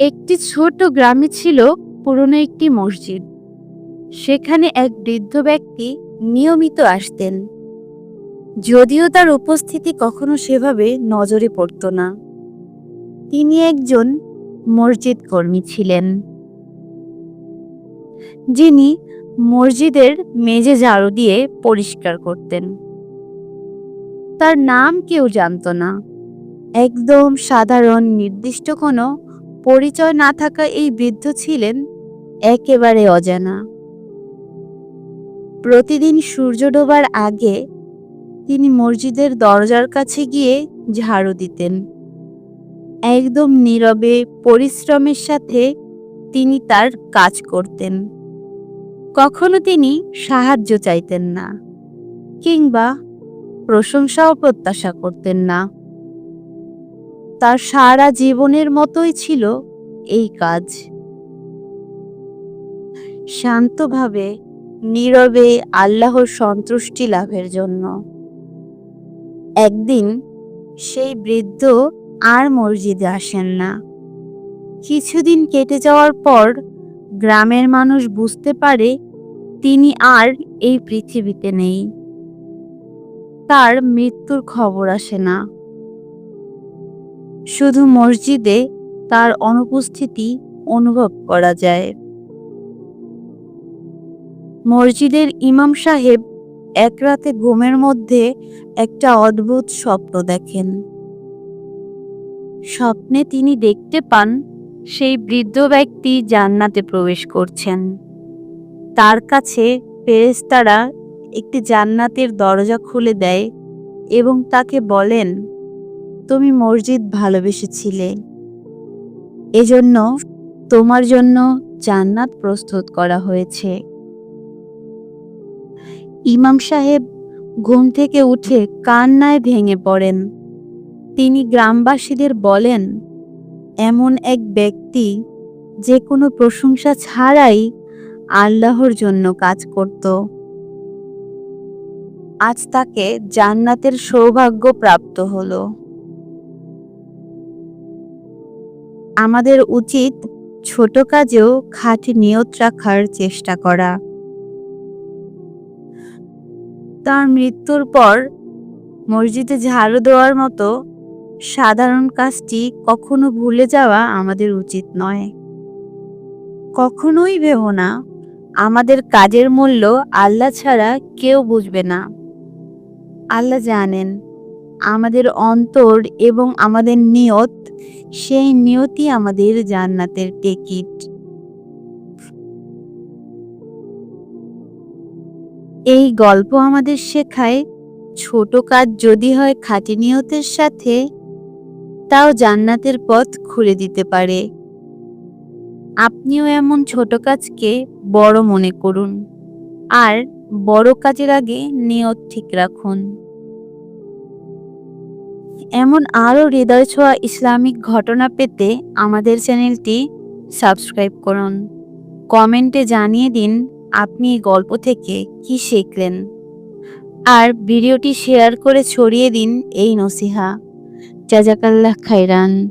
একটি ছোট গ্রামে ছিল পুরনো একটি মসজিদ। সেখানে এক বৃদ্ধ ব্যক্তি নিয়মিত আসতেন। যদিও তার উপস্থিতি কখনো সেভাবে নজরে পড়তো না। তিনি একজন মসজিদ কর্মী ছিলেন। যিনি মসজিদের মেঝে ঝাড়ু দিয়ে পরিষ্কার করতেন। তার নাম কেউ জানতো না। একদম সাধারণ, নির্দিষ্ট কোনো পরিচয় না থাকা এই বৃদ্ধ ছিলেন একেবারে অজানা। প্রতিদিন সূর্য ডোবার আগে তিনি মসজিদের দরজার কাছে গিয়ে ঝাড়ু দিতেন। একদম নীরবে, পরিশ্রমের সাথে তিনি তার কাজ করতেন। কখনো তিনি সাহায্য চাইতেন না, কিংবা প্রশংসাও প্রত্যাশা করতেন না। তার সারা জীবনের মতোই ছিল এই কাজ। শান্তভাবে, নীরবে আল্লাহর সন্তুষ্টি লাভের জন্য। একদিন সেই বৃদ্ধ আর মসজিদে আসেন না। কিছুদিন কেটে যাওয়ার পর গ্রামের মানুষ বুঝতে পারে তিনি আর এই পৃথিবীতে নেই। তার মৃত্যুর খবর আসে না। শুধু মসজিদে তার অনুপস্থিতি অনুভব করা যায়। মসজিদের ইমাম সাহেব এক রাতে ঘুমের মধ্যে একটা অদ্ভুত স্বপ্ন দেখেন। স্বপ্নে তিনি দেখতে পান সেই বৃদ্ধ ব্যক্তি জান্নাতে প্রবেশ করছেন। তার কাছে ফেরেশতারা একটি জান্নাতের দরজা খুলে দেয় এবং তাকে বলেন তুমি মসজিদ ভালোবেসেছিলে। এজন্য তোমার জন্য জান্নাত প্রস্তুত করা হয়েছে। ইমাম সাহেব ঘুম থেকে উঠে কান্নায় ভেঙে পড়েন। তিনি গ্রামবাসীদের বলেন, এমন এক ব্যক্তি যে কোনো প্রশংসা ছাড়াই আল্লাহর জন্য কাজ করত। আজ তাকে জান্নাতের সৌভাগ্য প্রাপ্ত হলো। আমাদের উচিত ছোট কাজেও খাঁটি নিয়ত রাখার চেষ্টা করা। তার মৃত্যুর পর মসজিদে ঝাড়ু দেওয়ার মতো সাধারণ কাজটি কখনো ভুলে যাওয়া আমাদের উচিত নয়। কখনোই ভেবো না, আমাদের কাজের মূল্য আল্লাহ ছাড়া কেউ বুঝবে না। আল্লাহ জানেন। আমাদের অন্তর এবং আমাদের নিয়ত, সেই নিয়তি আমাদের জান্নাতের টিকিট। এই গল্প আমাদের শেখায়, ছোট কাজ যদি হয় খাঁটি নিয়তের সাথে, তাও জান্নাতের পথ খুলে দিতে পারে। আপনিও এমন ছোট কাজকে বড় মনে করুন। আর বড় কাজের আগে নিয়ত ঠিক রাখুন। এমন আরও হৃদয় ছোঁয়া ইসলামিক ঘটনা পেতে আমাদের চ্যানেলটি সাবস্ক্রাইব করুন। কমেন্টে জানিয়ে দিন আপনি এই গল্প থেকে কি শিখলেন। আর ভিডিওটি শেয়ার করে ছড়িয়ে দিন এই নসিহা। জাজাকাল্লাহ খাইরান